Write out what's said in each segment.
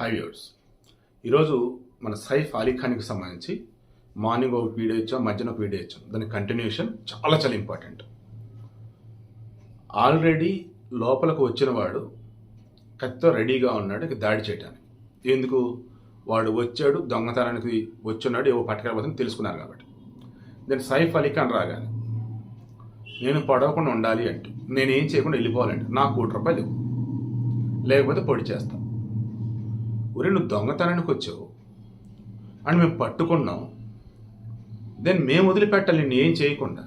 High viewers ఈరోజు మన సైఫ్ అలీ ఖాన్కి సంబంధించి మార్నింగ్ ఒక వీడియో ఇచ్చాం మధ్యాహ్నం ఒక వీడియో ఇచ్చాం. దాని కంటిన్యూషన్ చాలా చాలా ఇంపార్టెంట్ ఆల్రెడీ లోపలకు వచ్చిన వాడు కత్తితో రెడీగా ఉన్నాడు ఇక దాడి చేయడానికి ఎందుకు? వాడు వచ్చాడు దొంగతనానికి వచ్చున్నాడు ఏవో పట్టుకెళ్ళబోతుంది తెలుసుకున్నారు కాబట్టి. నేను సైఫ్ అలీ ఖాన్ రాగానే నేను పడవకుండా ఉండాలి అంటే నేనేం చేయకుండా వెళ్ళిపోవాలంటే నాకు కోటి రూపాయలు లేకపోతే పొడి చేస్తా. ఒరే నువ్వు దొంగతనానికి వచ్చావు. అని మేము పట్టుకున్నాం. దెన్ మేము వదిలిపెట్టాలి నేను ఏం చేయకుండా.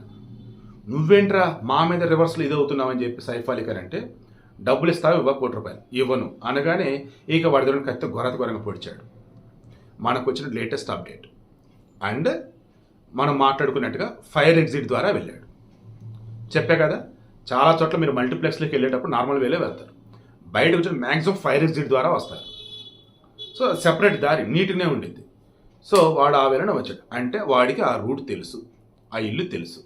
నువ్వేంట్రా మా మీద రివర్స్లో ఇది అవుతున్నావు చెప్పి సైఫ్ అలీ ఖాన్ అంటే డబ్బులు ఇస్తావు ఇవ్వ కోటి రూపాయలు. ఇవ్వను. అనగానే ఇక వాడి కత్తి గొరత గొరంగా పొడిచాడు. మనకు వచ్చిన లేటెస్ట్ అప్డేట్ అండ్ మనం మాట్లాడుకున్నట్టుగా ఫైర్ ఎగ్జిట్ ద్వారా వెళ్ళాడు. చెప్పే కదా చాలా చోట్ల మీరు మల్టీప్లెక్స్లోకి వెళ్ళేటప్పుడు నార్మల్ వేలే వెళ్తారు. బయట వచ్చిన మ్యాక్సిమం ఫైర్ ఎగ్జిట్ ద్వారా వస్తారు. సో సెపరేట్ దారి నీటినే ఉండింది సో వాడు ఆ వేళన వచ్చాడు. అంటే వాడికి ఆ రూట్ తెలుసు. ఆ ఇల్లు తెలుసు.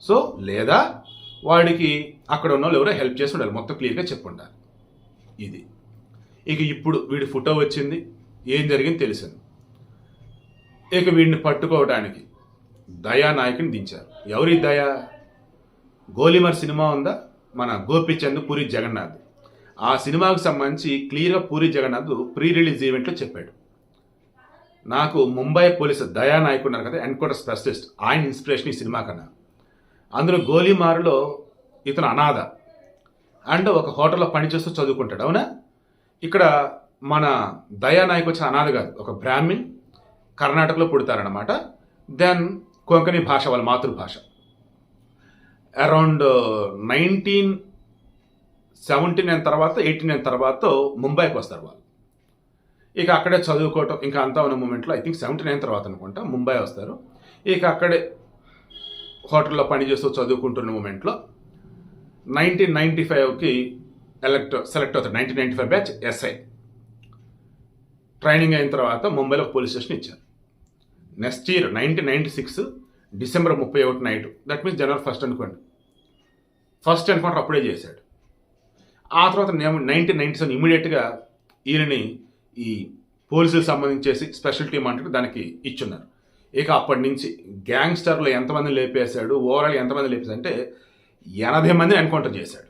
సో లేదా వాడికి అక్కడ ఉన్న వాళ్ళు ఎవరో హెల్ప్ చేసి ఉండాలి. మొత్తం క్లియర్గా చెప్పుండాలి ఇది. ఇక ఇప్పుడు వీడి ఫోటో వచ్చింది. ఏం జరిగింది తెలిసింది. ఇక వీడిని పట్టుకోవడానికి దయానాయకుని దించారు. ఎవరి దయా? గోలిమర్ సినిమా ఉందా? మన గోపిచంద్ పూరి జగన్నాథ్. ఆ సినిమాకు సంబంధించి క్లియర్గా పూరి జగన్నాథ్ ప్రీ రిలీజ్ ఈవెంట్లో చెప్పాడు. నాకు ముంబై పోలీసు దయానాయక్ ఉన్నారు కదా ఎన్కౌంటర్ స్పెషలిస్ట్ ఆయన ఇన్స్పిరేషన్ ఈ సినిమా కన్నా. అందులో గోలీమారులో ఇతను అనాథ. అండ్ ఒక హోటల్లో పనిచేస్తూ చదువుకుంటాడు అవునా? ఇక్కడ మన దయానాయక్ వచ్చిన అనాథ కాదు ఒక బ్రాహ్మిన్ కర్ణాటకలో పుడతారనమాట దెన్ కొంకణి భాష వాళ్ళ మాతృభాష. అరౌండ్ నైన్టీన్ సెవెంటీ నైన్ తర్వాత ఎయిటీ నైన్ తర్వాత ముంబైకి వస్తారు వాళ్ళు. ఇక అక్కడే చదువుకోవటం ఇంకా అంతా ఉన్న మూమెంట్లో ఐ థింక్ సెవెంటీ నైన్ తర్వాత అనుకుంటా ముంబై వస్తారు. ఇక అక్కడే హోటల్లో పనిచేస్తూ చదువుకుంటున్న మూమెంట్లో నైన్టీన్ నైంటీ ఫైవ్కి ఎలక్ట్ సెలెక్ట్ అవుతారు. Nineteen ninety five batch SI training అయిన తర్వాత ముంబైలో పోలీస్ స్టేషన్ ఇచ్చారు. Next year nineteen ninety six December ముప్పై ఒకటి night. That means January first అనుకోండి. ఫస్ట్ ఎన్కౌంటర్ అప్పుడే చేశాడు. ఆ తర్వాత నైన్టీన్ నైన్టీ సెవెన్ ఇమీడియట్గా ఈయనని ఈ పోలీసులకు సంబంధించేసి స్పెషల్ టీం అంటే దానికి ఇచ్చున్నారు. ఇక అప్పటి నుంచి గ్యాంగ్స్టర్లు ఎంతమంది లేపేశాడు ఓవరాల్ ఎంతమంది లేపేశాడు అంటే ఎనభై మందిని ఎన్కౌంటర్ చేశాడు.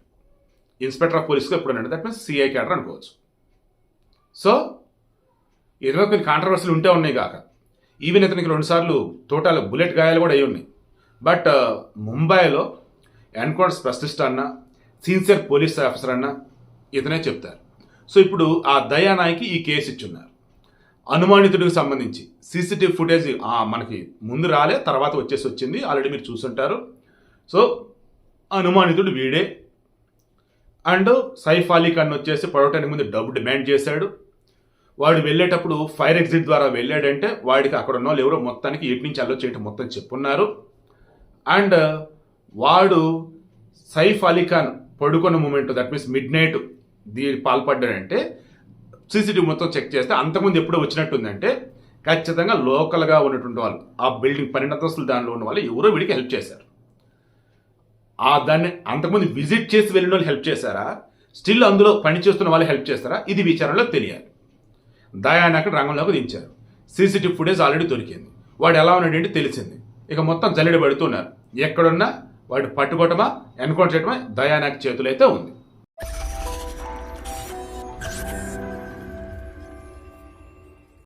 ఇన్స్పెక్టర్ ఆఫ్ పోలీస్గా ఎప్పుడు ఉన్నాడు దట్ మీన్స్ సిఐ క్యాడర్ అనుకోవచ్చు. సో ఇతను కొన్ని కాంట్రవర్సీలు ఉంటే ఉన్నాయి కాక ఈవెన్ ఇతనికి రెండుసార్లు తోటాలు బుల్లెట్ గాయాలు కూడా అయి ఉన్నాయి. బట్ ముంబైలో ఎన్కౌంటర్ స్పెషలిస్ట్ అన్న సీనియర్ పోలీస్ ఆఫీసర్ అన్న ఇతనే చెప్తారు. సో ఇప్పుడు ఆ దయానాయకి ఈ కేసు ఇచ్చున్నారు. అనుమానితుడికి సంబంధించి సీసీటీవీ ఫుటేజ్ మనకి ముందు రాలే తర్వాత వచ్చేసి వచ్చింది. ఆల్రెడీ మీరు చూసుంటారు. సో అనుమానితుడు వీడే. అండ్ సైఫ్ అలీ ఖాన్ వచ్చేసి పడవటానికి ముందు డబ్బు డిమాండ్ చేశాడు. వాడు వెళ్ళేటప్పుడు ఫైర్ ఎగ్జిట్ ద్వారా వెళ్ళాడంటే వాడికి అక్కడ ఉన్న వాళ్ళు ఎవరో మొత్తానికి ఎటు నుంచి అల్లో చేయటం మొత్తం చెప్పున్నారు. అండ్ వాడు సైఫ్ అలీ ఖాన్ పడుకున్న moment that means midnight దీ పాల్పడ్డాడంటే సీసీటీవీ మొత్తం చెక్ చేస్తే అంతకుముందు ఎప్పుడో వచ్చినట్టుందంటే ఖచ్చితంగా లోకల్గా ఉన్నటువంటి వాళ్ళు ఆ బిల్డింగ్ పన్నెండు అంతస్తులు దానిలో ఉన్న వాళ్ళు ఎవరో వీడికి హెల్ప్ చేశారు. ఆ దాన్ని అంతకుముందు విజిట్ చేసి వెళ్ళిన వాళ్ళు హెల్ప్ చేశారా? స్టిల్ అందులో పనిచేస్తున్న వాళ్ళు హెల్ప్ చేస్తారా? ఇది విచారణలో తెలియాలి. దయాన్ని అక్కడ రంగంలోకి దించారు. సీసీటీవీ ఫుటేజ్ ఆల్రెడీ దొరికింది. వాడు ఎలా ఉన్నాడు తెలిసింది. ఇక మొత్తం జల్లెడ పెడుతున్నారు. ఎక్కడున్నా వాటి పట్టుకోవటమా ఎన్కౌంటర్ చేయటమా దయానాకి చేతులైతే ఉంది.